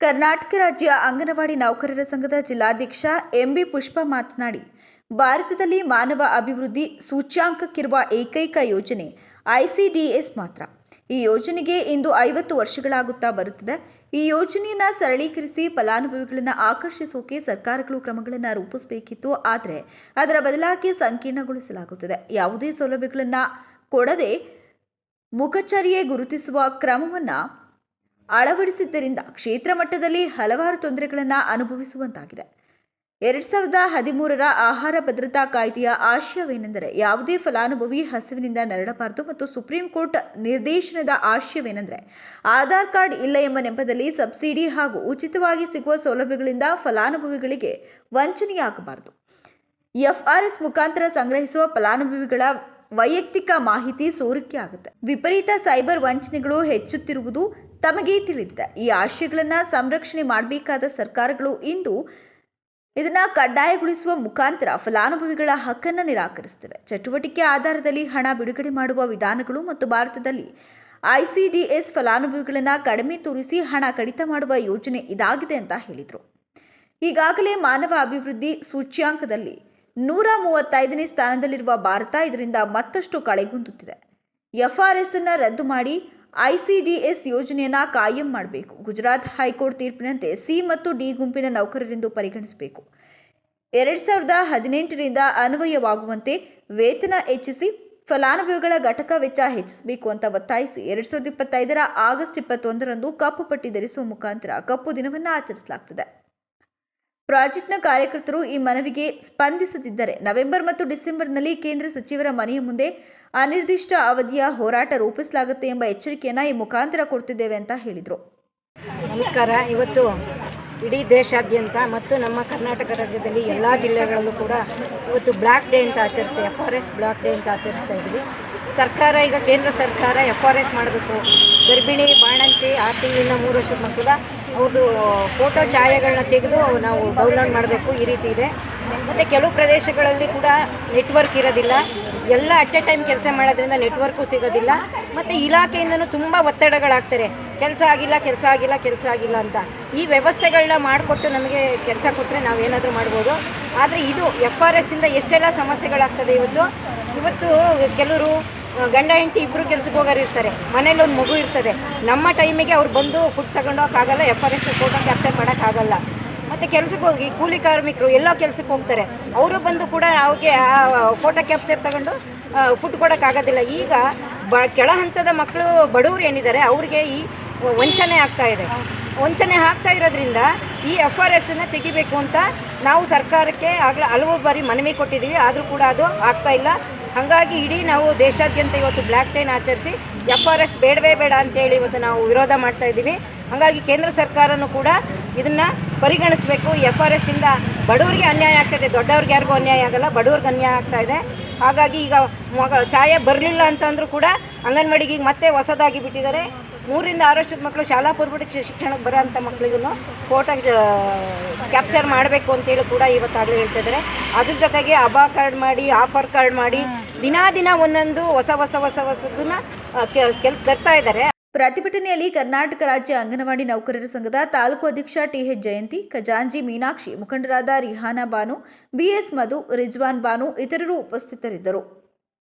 ಕರ್ನಾಟಕ ರಾಜ್ಯ ಅಂಗನವಾಡಿ ನೌಕರರ ಸಂಘದ ಜಿಲ್ಲಾಧ್ಯಕ್ಷ ಎಂಬಿ ಪುಷ್ಪ ಮಾತನಾಡಿ, ಭಾರತದಲ್ಲಿ ಮಾನವ ಅಭಿವೃದ್ಧಿ ಸೂಚ್ಯಾಂಕಕ್ಕಿರುವ ಏಕೈಕ ಯೋಜನೆ ಐಸಿಡಿಎಸ್ ಮಾತ್ರ. ಈ ಯೋಜನೆಗೆ ಇಂದು ಐವತ್ತು ವರ್ಷಗಳಾಗುತ್ತಾ ಬರುತ್ತಿದೆ. ಈ ಯೋಜನೆಯನ್ನು ಸರಳೀಕರಿಸಿ ಫಲಾನುಭವಿಗಳನ್ನು ಆಕರ್ಷಿಸೋಕೆ ಸರ್ಕಾರಗಳು ಕ್ರಮಗಳನ್ನು ರೂಪಿಸಬೇಕಿತ್ತು. ಆದರೆ ಅದರ ಬದಲಾಗಿ ಸಂಕೀರ್ಣಗೊಳಿಸಲಾಗುತ್ತದೆ. ಯಾವುದೇ ಸೌಲಭ್ಯಗಳನ್ನು ಕೊಡದೆ ಮುಖಚರ್ಯೆ ಗುರುತಿಸುವ ಕ್ರಮವನ್ನು ಅಳವಡಿಸಿದ್ದರಿಂದ ಕ್ಷೇತ್ರ ಮಟ್ಟದಲ್ಲಿ ಹಲವಾರು ತೊಂದರೆಗಳನ್ನು ಅನುಭವಿಸುವಂತಾಗಿದೆ. ಎರಡ್ ಸಾವಿರದ ಹದಿಮೂರರ ಆಹಾರ ಭದ್ರತಾ ಕಾಯ್ದೆಯ ಆಶಯವೇನೆಂದರೆ ಯಾವುದೇ ಫಲಾನುಭವಿ ಹಸಿವಿನಿಂದ ನರಳಬಾರದು ಮತ್ತು ಸುಪ್ರೀಂ ಕೋರ್ಟ್ ನಿರ್ದೇಶನದ ಆಶಯವೇನೆಂದರೆ ಆಧಾರ್ ಕಾರ್ಡ್ ಇಲ್ಲ ಎಂಬ ನೆಪದಲ್ಲಿ ಸಬ್ಸಿಡಿ ಹಾಗೂ ಉಚಿತವಾಗಿ ಸಿಗುವ ಸೌಲಭ್ಯಗಳಿಂದ ಫಲಾನುಭವಿಗಳಿಗೆ ವಂಚನೆಯಾಗಬಾರದು. ಎಫ್ಆರ್ಎಸ್ ಮುಖಾಂತರ ಸಂಗ್ರಹಿಸುವ ಫಲಾನುಭವಿಗಳ ವೈಯಕ್ತಿಕ ಮಾಹಿತಿ ಸೋರಿಕೆ ಆಗುತ್ತೆ. ವಿಪರೀತ ಸೈಬರ್ ವಂಚನೆಗಳು ಹೆಚ್ಚುತ್ತಿರುವುದು ತಮಗೆ ತಿಳಿದಿದೆ. ಈ ಆಶಯಗಳನ್ನು ಸಂರಕ್ಷಣೆ ಮಾಡಬೇಕಾದ ಸರ್ಕಾರಗಳು ಇಂದು ಇದನ್ನು ಕಡ್ಡಾಯಗೊಳಿಸುವ ಮುಖಾಂತರ ಫಲಾನುಭವಿಗಳ ಹಕ್ಕನ್ನು ನಿರಾಕರಿಸ್ತವೆ ಚಟುವಟಿಕೆ ಆಧಾರದಲ್ಲಿ ಹಣ ಬಿಡುಗಡೆ ಮಾಡುವ ವಿಧಾನಗಳು ಮತ್ತು ಭಾರತದಲ್ಲಿ ಐಸಿಡಿಎಸ್ ಫಲಾನುಭವಿಗಳನ್ನು ಕಡಿಮೆ ತೋರಿಸಿ ಹಣ ಕಡಿತ ಮಾಡುವ ಯೋಜನೆ ಇದಾಗಿದೆ ಅಂತ ಹೇಳಿದರು. ಈಗಾಗಲೇ ಮಾನವ ಅಭಿವೃದ್ಧಿ ಸೂಚ್ಯಾಂಕದಲ್ಲಿ ನೂರ ಮೂವತ್ತೈದನೇ ಸ್ಥಾನದಲ್ಲಿರುವ ಭಾರತ ಇದರಿಂದ ಮತ್ತಷ್ಟು ಕಳೆಗುಂದುತ್ತಿದೆ. ಎಫ್ಆರ್ಎಸ್ ಅನ್ನು ರದ್ದು ಮಾಡಿ ಐಸಿಡಿಎಸ್ ಯೋಜನೆಯನ್ನು ಕಾಯಂ ಮಾಡಬೇಕು. ಗುಜರಾತ್ ಹೈಕೋರ್ಟ್ ತೀರ್ಪಿನಂತೆ ಸಿ ಮತ್ತು ಡಿ ಗುಂಪಿನ ನೌಕರರೆಂದು ಪರಿಗಣಿಸಬೇಕು. ಎರಡು ಸಾವಿರದ ಹದಿನೆಂಟರಿಂದ ಅನ್ವಯವಾಗುವಂತೆ ವೇತನ ಹೆಚ್ಚಿಸಿ ಫಲಾನುಭವಿಗಳ ಘಟಕ ವೆಚ್ಚ ಹೆಚ್ಚಿಸಬೇಕು ಅಂತ ಒತ್ತಾಯಿಸಿ ಎರಡು ಸಾವಿರದ ಇಪ್ಪತ್ತೈದರ ಆಗಸ್ಟ್ ಇಪ್ಪತ್ತೊಂದರಂದು ಕಪ್ಪು ಪಟ್ಟಿ ಧರಿಸುವ ಮುಖಾಂತರ ಕಪ್ಪು ದಿನವನ್ನು ಆಚರಿಸಲಾಗುತ್ತದೆ ಪ್ರಾಜೆಕ್ಟ್ನ ಕಾರ್ಯಕರ್ತರು ಈ ಮನವಿಗೆ ಸ್ಪಂದಿಸದಿದ್ದರೆ ನವೆಂಬರ್ ಮತ್ತು ಡಿಸೆಂಬರ್ನಲ್ಲಿ ಕೇಂದ್ರ ಸಚಿವರ ಮನೆಯ ಮುಂದೆ ಅನಿರ್ದಿಷ್ಟ ಅವಧಿಯ ಹೋರಾಟ ರೂಪಿಸಲಾಗುತ್ತೆ ಎಂಬ ಎಚ್ಚರಿಕೆಯನ್ನು ಈ ಮುಖಾಂತರ ಕೊಡ್ತಿದ್ದೇವೆ ಅಂತ ಹೇಳಿದರು. ನಮಸ್ಕಾರ. ಇವತ್ತು ಇಡೀ ದೇಶಾದ್ಯಂತ ಮತ್ತು ನಮ್ಮ ಕರ್ನಾಟಕ ರಾಜ್ಯದಲ್ಲಿ ಎಲ್ಲ ಜಿಲ್ಲೆಗಳಲ್ಲೂ ಕೂಡ ಇವತ್ತು ಬ್ಲ್ಯಾಕ್ ಡೇ ಅಂತ ಆಚರಿಸ್ತಾ F R S black day ಅಂತ ಆಚರಿಸ್ತಾ ಇದ್ದೀವಿ. ಸರ್ಕಾರ, ಈಗ ಕೇಂದ್ರ ಸರ್ಕಾರ ಎಫ್ ಆರ್ ಎಸ್ ಮಾಡಬೇಕು. ಗರ್ಭಿಣಿ, ಬಾಣಂತಿ ಆರು ತಿಂಗಳಿಂದ ಮೂರು ವರ್ಷದ ಮಕ್ಕಳ ಅವ್ರದ್ದು ಫೋಟೋ ಛಾಯೆಗಳನ್ನ ತೆಗೆದು ನಾವು ಡೌನ್ಲೋಡ್ ಮಾಡಬೇಕು, ಈ ರೀತಿ ಇದೆ. ಮತ್ತು ಕೆಲವು ಪ್ರದೇಶಗಳಲ್ಲಿ ಕೂಡ ನೆಟ್ವರ್ಕ್ ಇರೋದಿಲ್ಲ. ಎಲ್ಲ ಅಟ್ ಎ ಟೈಮ್ ಕೆಲಸ ಮಾಡೋದ್ರಿಂದ ನೆಟ್ವರ್ಕು ಸಿಗೋದಿಲ್ಲ. ಮತ್ತು ಇಲಾಖೆಯಿಂದನೂ ತುಂಬ ಒತ್ತಡಗಳಾಗ್ತಾರೆ. ಕೆಲಸ ಆಗಿಲ್ಲ ಕೆಲಸ ಆಗಿಲ್ಲ ಕೆಲಸ ಆಗಿಲ್ಲ ಅಂತ. ಈ ವ್ಯವಸ್ಥೆಗಳನ್ನ ಮಾಡಿಕೊಟ್ಟು ನಮಗೆ ಕೆಲಸ ಕೊಟ್ಟರೆ ನಾವೇನಾದರೂ ಮಾಡ್ಬೋದು. ಆದರೆ ಇದು ಎಫ್ ಆರ್ ಎಸ್ಸಿಂದ ಎಷ್ಟೆಲ್ಲ ಸಮಸ್ಯೆಗಳಾಗ್ತದೆ ಇವತ್ತು? ಇವತ್ತು ಕೆಲವರು ಗಂಡ, ಹೆಂಡತಿ ಇಬ್ಬರು ಕೆಲ್ಸಕ್ಕೆ ಹೋಗೋರು ಇರ್ತಾರೆ. ಮನೇಲಿ ಒಂದು ಮಗು ಇರ್ತದೆ. ನಮ್ಮ ಟೈಮಿಗೆ ಅವ್ರು ಬಂದು food ತಗೊಂಡೋಗಕ್ಕಾಗಲ್ಲ F R S photo capture ಮಾಡೋಕ್ಕಾಗಲ್ಲ ಮತ್ತು ಕೆಲಸಕ್ಕೆ ಹೋಗಿ ಕೂಲಿ ಕಾರ್ಮಿಕರು ಎಲ್ಲ ಕೆಲ್ಸಕ್ಕೆ ಹೋಗ್ತಾರೆ. ಅವರು ಬಂದು ಕೂಡ ಅವ್ರಿಗೆ ಫೋಟೋ ಕ್ಯಾಪ್ಚರ್ ತಗೊಂಡು ಫುಡ್ ಕೊಡೋಕ್ಕಾಗೋದಿಲ್ಲ ಈಗ ಬ, ಕೆಳ ಹಂತದ ಮಕ್ಕಳು ಬಡವರು ಏನಿದ್ದಾರೆ, ಅವ್ರಿಗೆ ಈ ವಂಚನೆ ಆಗ್ತಾ ಇದೆ. ವಂಚನೆ ಆಗ್ತಾ ಇರೋದ್ರಿಂದ ಈ ಎಫ್ ಆರ್ ಎಸ್ನ ತೆಗಿಬೇಕು ಅಂತ ನಾವು ಸರ್ಕಾರಕ್ಕೆ ಆಗಲೇ ಹಲವು ಬಾರಿ ಮನವಿ ಕೊಟ್ಟಿದ್ದೀವಿ. ಆದರೂ ಕೂಡ ಅದು ಆಗ್ತಾ ಇಲ್ಲ. ಹಾಗಾಗಿ ಇಡೀ ನಾವು ದೇಶಾದ್ಯಂತ ಇವತ್ತು ಬ್ಲ್ಯಾಕ್ ಟೈನ್ ಆಚರಿಸಿ ಎಫ್ ಆರ್ ಎಸ್ ಬೇಡವೇ ಬೇಡ ಅಂತೇಳಿ ಇವತ್ತು ನಾವು ವಿರೋಧ ಮಾಡ್ತಾ ಇದ್ದೀವಿ. ಹಾಗಾಗಿ ಕೇಂದ್ರ ಸರ್ಕಾರನೂ ಕೂಡ ಇದನ್ನು ಪರಿಗಣಿಸಬೇಕು. ಎಫ್ ಆರ್ ಎಸ್ಸಿಂದ ಬಡವರಿಗೆ ಅನ್ಯಾಯ ಆಗ್ತಾಯಿದೆ ದೊಡ್ಡವ್ರಿಗೆ ಯಾರಿಗೂ ಅನ್ಯಾಯ ಆಗಲ್ಲ. ಬಡವ್ರಿಗೆ ಅನ್ಯಾಯ ಆಗ್ತಾ ಇದೆ. ಹಾಗಾಗಿ ಈಗ ಮಗ ಛಾಯೆ ಬರಲಿಲ್ಲ ಅಂತಂದರೂ ಕೂಡ ಅಂಗನವಾಡಿಗೆ ಈಗ ಮತ್ತೆ ಹೊಸದಾಗಿ ಬಿಟ್ಟಿದ್ದಾರೆ. ಮೂರಿಂದ ಆರು ವರ್ಷದ ಮಕ್ಕಳು ಶಾಲಾ ಪೂರ್ವಟಿ ಶಿಕ್ಷಣಕ್ಕೆ ಬರೋ ಅಂಥ ಮಕ್ಕಳಿಗೂ ಫೋಟೋ ಕ್ಯಾಪ್ಚರ್ ಮಾಡಬೇಕು ಅಂತೇಳಿ ಕೂಡ ಇವತ್ತಾಗಲೇ ಹೇಳ್ತಿದ್ದಾರೆ ಅದ್ರ ಜೊತೆಗೆ ಅಬಾ ಕಾರ್ಡ್ ಮಾಡಿ ಆಫರ್ ಕಾರ್ಡ್ ಮಾಡಿ ದಿನಾ ದಿನ ಒಂದೊಂದು ಹೊಸ ಹೊಸ ಹೊಸ, ಹೊಸದನ್ನ ಕೆಲ್ ತರ್ತಾ ಇದ್ದಾರೆ. ಪ್ರತಿಭಟನೆಯಲ್ಲಿ ಕರ್ನಾಟಕ ರಾಜ್ಯ ಅಂಗನವಾಡಿ ನೌಕರರ ಸಂಘದ ತಾಲೂಕು ಅಧ್ಯಕ್ಷ ಟಿಎಚ್ ಜಯಂತಿ, ಖಜಾಂಜಿ, ಮೀನಾಕ್ಷಿ, ಮುಖಂಡರಾದ ರಿಹಾನಾ ಬಾನು, ಬಿಎಸ್ ಮಧು, ರಿಜ್ವಾನ್ ಬಾನು, ಇತರರು ಉಪಸ್ಥಿತರಿದ್ದರು.